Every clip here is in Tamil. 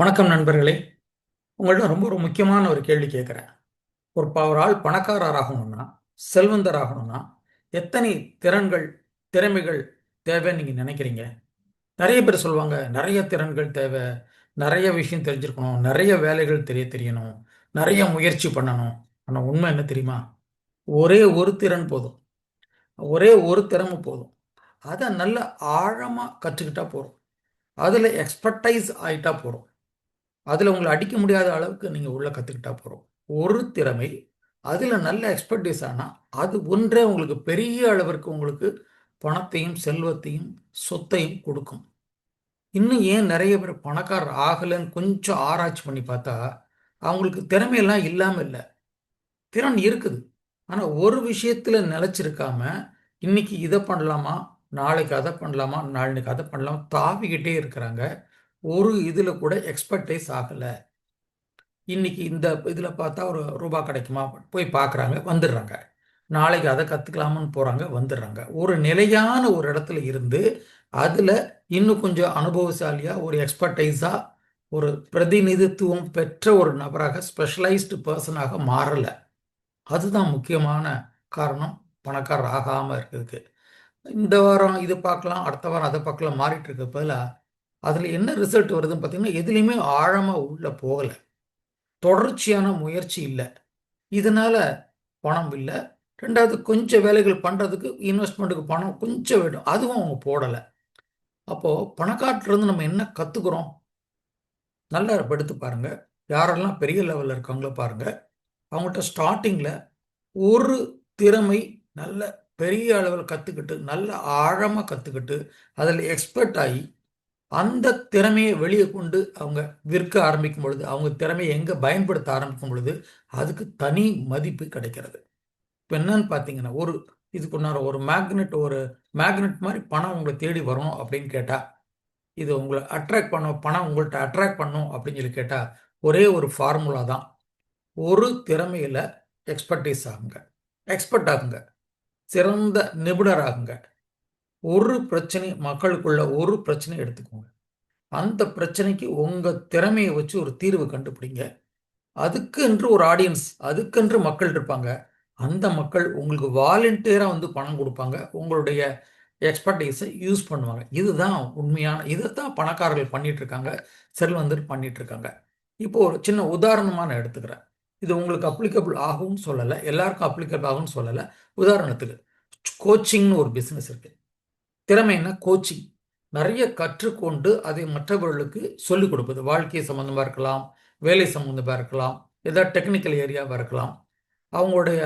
வணக்கம் நண்பர்களே. உங்கள்ட்ட ரொம்ப ஒரு முக்கியமான ஒரு கேள்வி கேட்குறேன். ஒரு பவரால் ஒரு ஆள் பணக்காரர் ஆகணும்னா செல்வந்தர் எத்தனை திறன்கள் திறமைகள் தேவைன்னு நீங்கள் நினைக்கிறீங்க? நிறைய பேர் சொல்லுவாங்க நிறைய திறன்கள் தேவை நிறைய விஷயம் தெரிஞ்சிருக்கணும் நிறைய வேலைகள் தெரிய தெரியணும் நிறைய முயற்சி பண்ணணும். ஆனால் உண்மை என்ன தெரியுமா? ஒரே ஒரு திறன் போதும். ஒரே ஒரு திறமை போதும். அதை நல்ல ஆழமாக கற்றுக்கிட்டா போகிறோம் அதில் எக்ஸ்பர்டைஸ் ஆகிட்டா போகிறோம் அதில் உங்களை அடிக்க முடியாத அளவுக்கு நீங்கள் உள்ளே கற்றுக்கிட்டா போகிறோம் ஒரு திறமை அதில் நல்ல எக்ஸ்பர்டைஸ் ஆனால் அது ஒன்றே உங்களுக்கு பெரிய அளவிற்கு உங்களுக்கு பணத்தையும் செல்வத்தையும் சொத்தையும் கொடுக்கும். இன்னும் ஏன் நிறைய பேர் பணக்காரர் ஆகலைன்னு கொஞ்சம் ஆராய்ச்சி பண்ணி பார்த்தா அவங்களுக்கு திறமையெல்லாம் இல்லாமல் இல்லை. திறன் இருக்குது. ஆனால் ஒரு விஷயத்தில் நிலச்சிருக்காம இன்னைக்கு இதை பண்ணலாமா நாளைக்கு அதை பண்ணலாமா நாளைக்கு அதை பண்ணலாமா தாவிக்கிட்டே இருக்கிறாங்க. ஒரு இதில் கூட எக்ஸ்பர்டைஸ் ஆகலை. இன்னைக்கு இந்த இதில் பார்த்தா ஒரு ரூபா கிடைக்குமா? போய் பார்க்குறாங்க வந்துடுறாங்க. நாளைக்கு அதை கற்றுக்கலாமான்னு போகிறாங்க வந்துடுறாங்க. ஒரு நிலையான ஒரு இடத்துல இருந்து அதில் இன்னும் கொஞ்சம் அனுபவசாலியாக ஒரு எக்ஸ்பர்டைஸாக ஒரு பிரதிநிதித்துவம் பெற்ற ஒரு நபராக ஸ்பெஷலைஸ்டு பர்சனாக மாறலை. அதுதான் முக்கியமான காரணம். பணக்காரர் ஆகாமல் இருக்கிறதுக்கு. இந்த வாரம் இது பார்க்கலாம் அடுத்த வாரம் அதை பார்க்கலாம் மாறிட்டு இருக்க பதிலாக அதில் என்ன ரிசல்ட் வருதுன்னு பார்த்தீங்கன்னா எதுலேயுமே ஆழமாக உள்ளே போகலை. தொடர்ச்சியான முயற்சி இல்லை. இதனால் பணம் இல்லை. ரெண்டாவது கொஞ்சம் வேலைகள் பண்ணுறதுக்கு இன்வெஸ்ட்மெண்ட்டுக்கு பணம் கொஞ்சம் வேணும். அதுவும் அவங்க போடலை. அப்போது பணக்காட்டிலேருந்து நம்ம என்ன கற்றுக்குறோம் நல்லா எடுத்து பாருங்கள் யாரெல்லாம் பெரிய லெவலில் இருக்காங்களோ பாருங்கள் அவங்கள்ட்ட ஸ்டார்டிங்கில் ஒரு திறமை நல்ல பெரிய அளவில் கற்றுக்கிட்டு நல்ல ஆழமாக கற்றுக்கிட்டு அதில் எக்ஸ்பர்ட் ஆகி அந்த திறமையை வெளியே கொண்டு அவங்க விற்க ஆரம்பிக்கும் பொழுது அவங்க திறமையை எங்கே பயன்படுத்த ஆரம்பிக்கும் பொழுது அதுக்கு தனி மதிப்பு கிடைக்கிறது. இப்போ என்னன்னு பார்த்தீங்கன்னா ஒரு இதுக்கு ஒன்றார ஒரு மேக்னெட் ஒரு மேக்னெட் மாதிரி பணம் உங்களை தேடி வரும் அப்படின்னு கேட்டால் இது உங்களை அட்ராக்ட் பண்ண பணம் உங்கள்கிட்ட அட்ராக்ட் பண்ணும் அப்படின்னு சொல்லி கேட்டால் ஒரே ஒரு ஃபார்முலா தான். ஒரு திறமையில் எக்ஸ்பர்டைஸ் ஆகுங்க. எக்ஸ்பர்ட் ஆகுங்க. சிறந்த நிபுணர் ஆகுங்க ஒரு பிரச்சனை மக்களுக்குள்ள ஒரு பிரச்சனை எடுத்துக்கோங்க. அந்த பிரச்சனைக்கு உங்கள் திறமையை வச்சு ஒரு தீர்வு கண்டுபிடிங்க. அதுக்கென்று ஒரு ஆடியன்ஸ் அதுக்கென்று மக்கள் இருப்பாங்க. அந்த மக்கள் உங்களுக்கு வாலண்டியராக வந்து பணம் கொடுப்பாங்க. உங்களுடைய எக்ஸ்பர்டைஸை யூஸ் பண்ணுவாங்க. இதுதான் உண்மையான இதைத்தான் பணக்காரர்கள் பண்ணிட்டு இருக்காங்க. செல்வந்தர் பண்ணிட்டு இருக்காங்க. இப்போ ஒரு சின்ன உதாரணமாக நான் எடுத்துக்கிறேன். இது உங்களுக்கு அப்ளிகபிள் ஆகும்னு சொல்லலை. எல்லாருக்கும் அப்ளிகபிள் ஆகும்னு சொல்லலை. உதாரணத்துக்கு கோச்சிங்னு ஒரு பிஸ்னஸ் இருக்குது திறமைன்னா கோச்சிங் நிறைய கற்றுக்கொண்டு அதை மற்றவர்களுக்கு சொல்லிக் கொடுப்பது. வாழ்க்கை சம்மந்தமாக இருக்கலாம் வேலை சம்மந்தமாக இருக்கலாம் ஏதாவது டெக்னிக்கல் ஏரியாவாக இருக்கலாம். அவங்களுடைய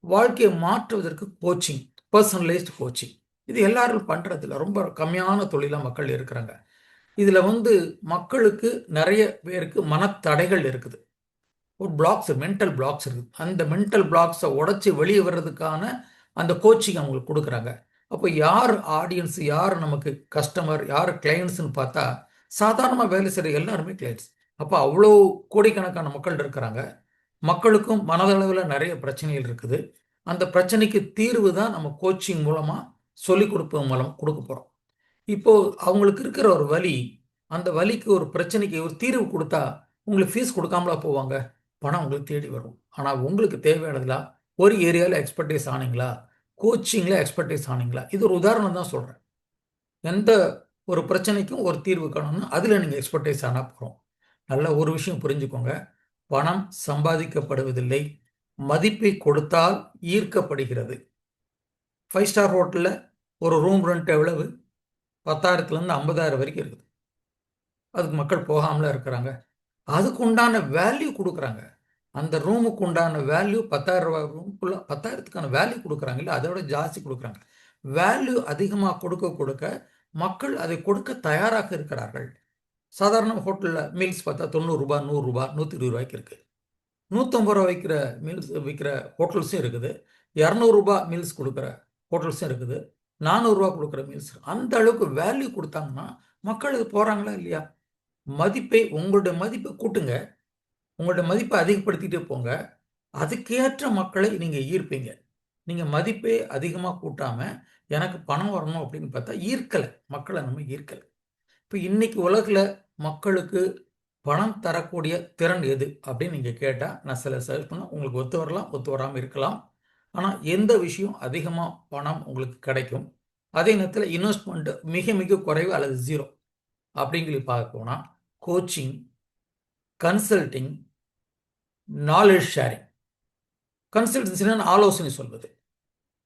வாழ்க்கையை மாற்றுவதற்கு கோச்சிங் பர்சனலைஸ்டு கோச்சிங் இது எல்லாரும் பண்ணுறதில்ல ரொம்ப கம்மியான தொழிலாக மக்கள் இருக்கிறாங்க. இதில் வந்து மக்களுக்கு நிறைய பேருக்கு மனத்தடைகள் இருக்குது. ஒரு பிளாக்ஸ் மென்டல் பிளாக்ஸ் இருக்குது. அந்த மென்டல் பிளாக்ஸை உடச்சி வெளியே வர்றதுக்கான அந்த கோச்சிங் அவங்களுக்கு கொடுக்குறாங்க. அப்போ யார் ஆடியன்ஸ் யார் நமக்கு கஸ்டமர் யார் கிளையன்ட்ஸ்னு பார்த்தா சாதாரணமாக வேலை செய்கிற எல்லாருமே கிளையன்ஸ் அப்போ அவ்வளோ கோடிக்கணக்கான மக்கள் இருக்கிறாங்க. மக்களுக்கும் மனதளவில் நிறைய பிரச்சனைகள் இருக்குது. அந்த பிரச்சனைக்கு தீர்வு தான் நம்ம கோச்சிங் மூலமாக சொல்லிக் கொடுப்பது மூலம் கொடுக்க போகிறோம் இப்போது அவங்களுக்கு இருக்கிற ஒரு வழி அந்த வழிக்கு ஒரு பிரச்சனைக்கு ஒரு தீர்வு கொடுத்தா உங்களுக்கு ஃபீஸ் கொடுக்காமலா போவாங்க? பணம் உங்களுக்கு தேடி வரும். ஆனால் உங்களுக்கு தேவையானதுலாம் ஒரு ஏரியாவில் எக்ஸ்பர்டைஸ் ஆனீங்களா? கோச்சிங்கில் எக்ஸ்பர்டைஸ் ஆனீங்களா? இது ஒரு உதாரணம் தான் சொல்கிறேன் எந்த ஒரு பிரச்சனைக்கும் ஒரு தீர்வு காணும்னா அதில் நீங்கள் எக்ஸ்பர்டைஸ் ஆனால் போகிறோம் நல்ல ஒரு விஷயம் புரிஞ்சுக்கோங்க. பணம் சம்பாதிக்கப்படுவதில்லை. மதிப்பை கொடுத்தால் ஈர்க்கப்படுகிறது. ஃபைவ் ஸ்டார் ஹோட்டலில் ஒரு ரூம் ரெண்ட் எவ்வளவு? பத்தாயிரத்துலேருந்து ஐம்பதாயிரம் வரைக்கும் இருக்குது. அதுக்கு மக்கள் போகாமல இருக்கிறாங்க. அதுக்கு உண்டான வேல்யூ கொடுக்குறாங்க. அந்த ரூமுக்கு உண்டான வேல்யூ பத்தாயிரம் ரூபாய் ரூமுக்குள்ள பத்தாயிரத்துக்கான வேல்யூ கொடுக்குறாங்க. இல்லை அதோட ஜாஸ்தி கொடுக்குறாங்க. வேல்யூ அதிகமாக கொடுக்க கொடுக்க மக்கள் அதை கொடுக்க தயாராக இருக்கிறார்கள். சாதாரண ஹோட்டலில் மீல்ஸ் பார்த்தா தொண்ணூறுரூபா நூறுரூபா நூற்றி இருபது ரூபாய்க்கு இருக்குது நூற்றம்பது ரூபா வைக்கிற மீல்ஸ் விற்கிற ஹோட்டல்ஸும் இருக்குது. இரநூறுபா மீல்ஸ் கொடுக்குற ஹோட்டல்ஸும் இருக்குது. நானூறுரூவா கொடுக்குற மீல்ஸ் அந்த அளவுக்கு வேல்யூ கொடுத்தாங்கன்னா மக்கள் இது போகிறாங்களா இல்லையா? மதிப்பை உங்களுடைய மதிப்பை கூட்டுங்க. உங்களோட மதிப்பை அதிகப்படுத்திட்டே போங்க. அதுக்கேற்ற மக்களை நீங்கள் ஈர்ப்பீங்க. நீங்கள் மதிப்பே அதிகமாக கூட்டாமல் எனக்கு பணம் வரணும் அப்படின்னு பார்த்தா ஈர்க்கலை. மக்களை நம்ம ஈர்க்கலை. இப்போ இன்னைக்கு உலகில் மக்களுக்கு பணம் தரக்கூடிய திறன் எது அப்படின்னு நீங்கள் கேட்டால் நான் சில சர்ச் பண்ண உங்களுக்கு ஒத்து வரலாம் ஒத்து வராமல் இருக்கலாம். ஆனால் எந்த விஷயம் அதிகமாக பணம் உங்களுக்கு கிடைக்கும்? அதே நேரத்தில் இன்வெஸ்ட்மெண்ட் மிக மிக குறைவு அல்லது ஜீரோ அப்படிங்கிற பார்க்க போனால் கோச்சிங் கன்சல்டிங் நாலேஜ் ஷேரிங் கன்சல்டன்சினா ஆலோசனை சொல்வது.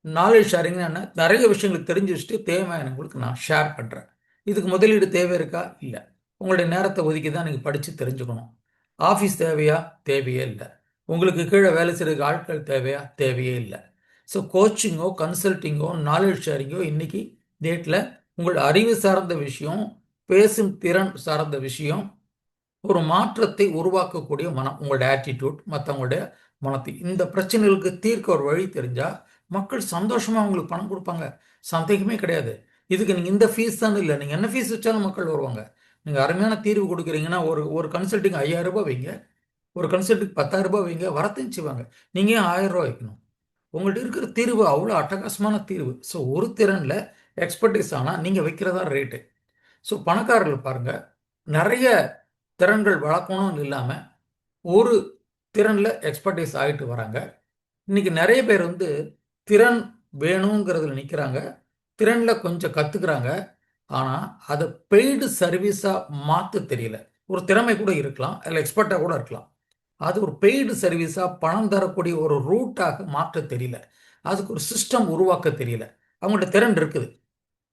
நாலேஜ் ஷேரிங்னா என்ன? நிறைய விஷயங்களுக்கு தெரிஞ்சு வச்சுட்டு தேவையானவங்களுக்கு நான் ஷேர் பண்ணுறேன் இதுக்கு முதலீடு தேவை இருக்கா? இல்லை. உங்களுடைய நேரத்தை ஒதுக்கி தான் நீங்கள் படித்து தெரிஞ்சுக்கணும். ஆஃபீஸ் தேவையா? தேவையே இல்லை. உங்களுக்கு கீழே வேலை செய்கிற ஆட்கள் தேவையா? தேவையே இல்லை. ஸோ கோச்சிங்கோ கன்சல்ட்டிங்கோ நாலேஜ் ஷேரிங்கோ இன்றைக்கி டேட்டில் உங்களோட அறிவு சார்ந்த விஷயம் பேசும் திறன் சார்ந்த விஷயம் ஒரு மாற்றத்தை உருவாக்கக்கூடிய மனம் உங்களோட ஆட்டிடியூட் மற்றவங்களுடைய மனத்தை. இந்த பிரச்சனைகளுக்கு தீர்க்க ஒரு வழி தெரிஞ்சால் மக்கள் சந்தோஷமாக அவங்களுக்கு பணம் கொடுப்பாங்க. சந்தேகமே கிடையாது. இதுக்கு நீங்கள் இந்த ஃபீஸ் தான் இல்லை. நீங்கள் என்ன ஃபீஸ் வச்சாலும் மக்கள் வருவாங்க. நீங்கள் அருமையான தீர்வு கொடுக்குறீங்கன்னா ஒரு ஒரு கன்சல்ட்டிங் ஐயாயிரம் ரூபாய் வைங்க. ஒரு கன்சல்ட்டுக்கு பத்தாயிரம் ரூபாய் வைங்க. வரத்தையும் செய்வாங்க. நீங்கள் ஏன் ஆயிரம் வைக்கணும்? உங்கள்கிட்ட இருக்கிற தீர்வு அவ்வளோ அட்டகாசமான தீர்வு. ஸோ ஒரு திறனில் எக்ஸ்பர்டைஸ் ஆனால் நீங்கள் வைக்கிறதா ரேட்டு ஸோ பணக்காரர்கள் பாருங்கள் நிறைய திறன்கள் வளர்க்கணும்னு இல்லாமல் ஒரு திறனில் எக்ஸ்பர்டைஸ் ஆகிட்டு வராங்க. இன்றைக்கி நிறைய பேர் வந்து திறன் வேணுங்கிறதுல நிற்கிறாங்க திறனில் கொஞ்சம் கற்றுக்குறாங்க ஆனால் அதை பெய்டு சர்வீஸாக மாற்ற தெரியல. ஒரு திறமை கூட இருக்கலாம். அதில் எக்ஸ்பர்ட்டாக கூட இருக்கலாம். அது ஒரு பெய்டு சர்வீஸாக பணம் தரக்கூடிய ஒரு ரூட்டாக மாற்ற தெரியல. அதுக்கு ஒரு சிஸ்டம் உருவாக்க தெரியல. அவங்கள்ட்ட திறன் இருக்குது.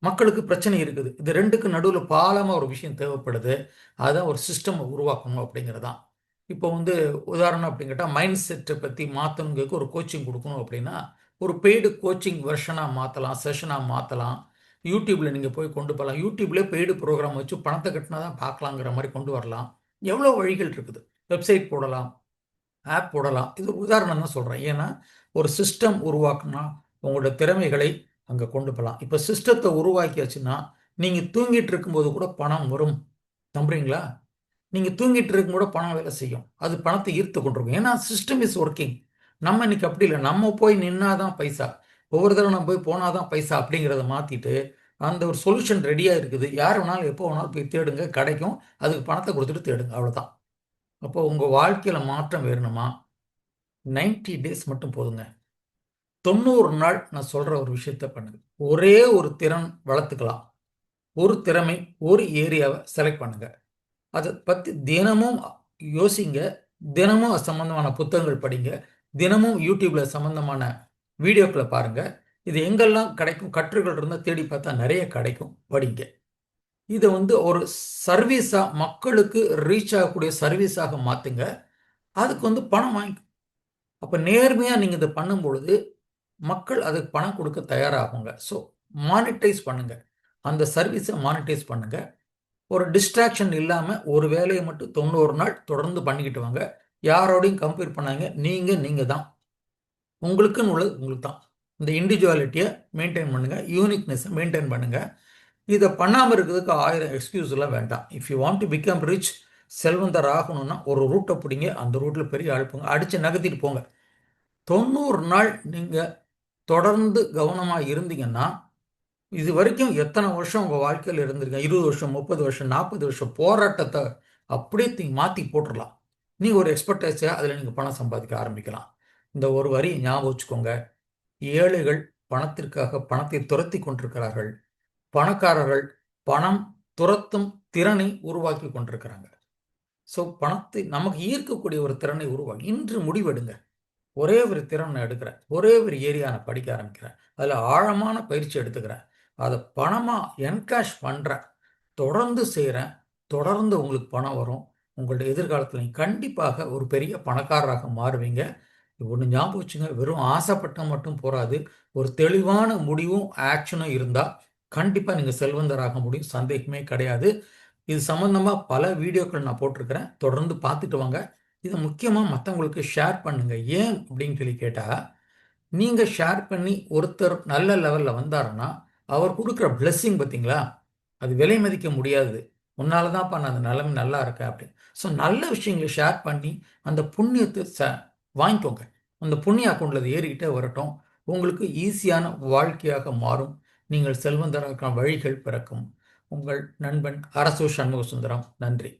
மக்களுக்கு பிரச்சனை இருக்குது. இது ரெண்டுக்கு நடுவில் பாலமாக ஒரு விஷயம் தேவைப்படுது. அதுதான் ஒரு சிஸ்டம் உருவாக்கணும் அப்படிங்கிறதான். இப்போ வந்து உதாரணம் அப்படின்னு கேட்டால் மைண்ட் செட்டை பற்றி மாற்றணுங்கிறதுக்கு ஒரு கோச்சிங் கொடுக்கணும் அப்படின்னா ஒரு பெய்டு கோச்சிங் வெர்ஷனாக மாற்றலாம் செஷனாக மாற்றலாம் யூடியூப்பில் நீங்கள் போய் கொண்டு போகலாம் யூடியூப்லேயே பெய்டு ப்ரோக்ராம் வச்சு பணத்தை கட்டினா தான் பார்க்கலாங்கிற மாதிரி கொண்டு வரலாம். எவ்வளோ வழிகள் இருக்குது? வெப்சைட் போடலாம் ஆப் போடலாம். இது உதாரணம் தான் சொல்கிறேன் ஏன்னா ஒரு சிஸ்டம் உருவாக்குனா உங்களோட திறமைகளை அங்கே கொண்டு போகலாம் இப்போ சிஸ்டத்தை உருவாக்கியாச்சுன்னா நீங்கள் தூங்கிட்டு இருக்கும்போது கூட பணம் வரும். நம்புறீங்களா? நீங்கள் தூங்கிட்டு இருக்கும் கூட பணம் வேலை செய்யும். அது பணத்தை ஈர்த்து கொண்டிருக்கும். ஏன்னா சிஸ்டம் இஸ் ஒர்க்கிங் நம்ம இன்னைக்கு அப்படி இல்லை. நம்ம போய் நின்னாதான் பைசா. ஒவ்வொரு தடவை நம்ம போய் போனாதான் பைசா அப்படிங்கிறத மாற்றிட்டு அந்த ஒரு சொல்யூஷன் ரெடியாக இருக்குது. யார் வேணாலும் எப்போ வேணாலும் போய் தேடுங்க. கிடைக்கும். அதுக்கு பணத்தை கொடுத்துட்டு தேடுங்க. அவ்வளோதான் அப்போ உங்கள் வாழ்க்கையில் மாற்றம் வேணுமா? நைன்டி டேஸ் மட்டும் போதுங்க. தொண்ணூறு நாள் நான் சொல்கிற ஒரு விஷயத்த பண்ணுங்க. ஒரே ஒரு திறன் வளர்த்துக்கலாம். ஒரு திறமை ஒரு ஏரியாவை செலக்ட் பண்ணுங்க. அதை பற்றி தினமும் யோசிங்க. தினமும் அது சம்மந்தமான புத்தகங்கள் படிங்க. தினமும் யூடியூப்பில் சம்மந்தமான வீடியோக்களை பாருங்கள் இது எங்கெல்லாம் கிடைக்கும் கற்றுகள் இருந்தால் தேடி பார்த்தா நிறைய கிடைக்கும். படிங்க. இதை வந்து ஒரு சர்வீஸாக மக்களுக்கு ரீச் ஆகக்கூடிய சர்வீஸாக மாற்றுங்க அதுக்கு வந்து பணம் வாங்கி அப்போ நேர்மையாக நீங்கள் இதை பண்ணும்பொழுது மக்கள் அதுக்கு பணம் கொடுக்க தயாராகுங்க. ஸோ மானிட்டைஸ் பண்ணுங்கள் அந்த சர்வீஸை மானிட்டைஸ் பண்ணுங்கள் ஒரு டிஸ்ட்ராக்ஷன் இல்லாமல் ஒரு வேலையை மட்டும் தொண்ணூறு நாள் தொடர்ந்து பண்ணிக்கிட்டு வாங்க. யாரோடையும் கம்பேர் பண்ணாங்க நீங்கள் நீங்கள் தான். உங்களுக்குன்னு உள்ளது உங்களுக்கு தான். இந்த இண்டிவிஜுவாலிட்டியை மெயின்டைன் பண்ணுங்கள் யூனிக்னஸை மெயின்டைன் பண்ணுங்கள் இதை பண்ணாமல் இருக்கிறதுக்கு ஆயிரம் எக்ஸ்கியூஸ்லாம் வேண்டாம். If you want to become rich செல்வந்தர் ஆகணும்னா ஒரு ரூட்டை பிடிங்க. அந்த ரூட்டில் பெரிய அழைப்புங்க அடித்து நகர்த்திட்டு போங்க. தொண்ணூறு நாள் நீங்கள் தொடர்ந்து கவனமாக இருந்தீங்கன்னா இது வரைக்கும் எத்தனை வருஷம் உங்கள் வாழ்க்கையில் இருந்திருக்கீங்க? இருபது வருஷம் முப்பது வருஷம் நாற்பது வருஷம் போராட்டத்தை அப்படியே தீ மாற்றி போட்டுடலாம். நீங்கள் ஒரு எக்ஸ்பர்டைஸாக அதில் நீங்கள் பணம் சம்பாதிக்க ஆரம்பிக்கலாம். இந்த ஒரு வரி ஞாபகம் வச்சுக்கோங்க. ஏழைகள் பணத்திற்காக பணத்தை துரத்தி கொண்டிருக்கிறார்கள். பணக்காரர்கள் பணம் துரத்தும் திறனை உருவாக்கி கொண்டிருக்கிறாங்க. ஸோ பணத்தை நமக்கு ஈர்க்கக்கூடிய ஒரு திறனை உருவாக்கி இன்று முடிவெடுங்க. ஒரே ஒரு திறனை எடுக்கிறேன். ஒரே ஒரு ஏரியா நான் படிக்க ஆரம்பிக்கிறேன். அதில் ஆழமான பயிற்சி எடுத்துக்கிறேன். அதை பணமாக என்கேஷ் பண்ணுறேன் தொடர்ந்து செய்கிறேன் தொடர்ந்து உங்களுக்கு பணம் வரும். உங்களுடைய எதிர்காலத்தில் கண்டிப்பாக ஒரு பெரிய பணக்காரராக மாறுவீங்க. ஒன்று ஞாபகம் வச்சுங்க. வெறும் ஆசைப்பட்ட மட்டும் போகாது ஒரு தெளிவான முடிவும் ஆக்ஷனும் இருந்தால் கண்டிப்பாக நீங்கள் செல்வந்தராக முடியும். சந்தேகமே கிடையாது. இது சம்மந்தமாக பல வீடியோக்கள் நான் போட்டிருக்கிறேன். தொடர்ந்து பார்த்துட்டு வாங்க. இதை முக்கியமாக மற்றவங்களுக்கு ஷேர் பண்ணுங்கள் ஏன் அப்படின்னு சொல்லி கேட்டால் நீங்கள் ஷேர் பண்ணி ஒருத்தர் நல்ல லெவலில் வந்தாருன்னா அவர் கொடுக்குற பிளெஸ்ஸிங் பார்த்தீங்களா அது விலை மதிக்க முடியாது. உன்னால தான்ப்பா நான் அந்த நிலைமை நல்லா இருக்கேன் அப்படின்னு. ஸோ நல்ல விஷயங்களை ஷேர் பண்ணி அந்த புண்ணியத்தை ச வாங்கிக்கோங்க. அந்த புண்ணிய அக்கௌண்ட்டில் ஏறிக்கிட்டே வரட்டும். உங்களுக்கு ஈஸியான வாழ்க்கையாக மாறும். நீங்கள் செல்வந்தராக வழிகள் பிறக்கும். உங்கள் நண்பன் அரசு சண்முக சுந்தரம் நன்றி.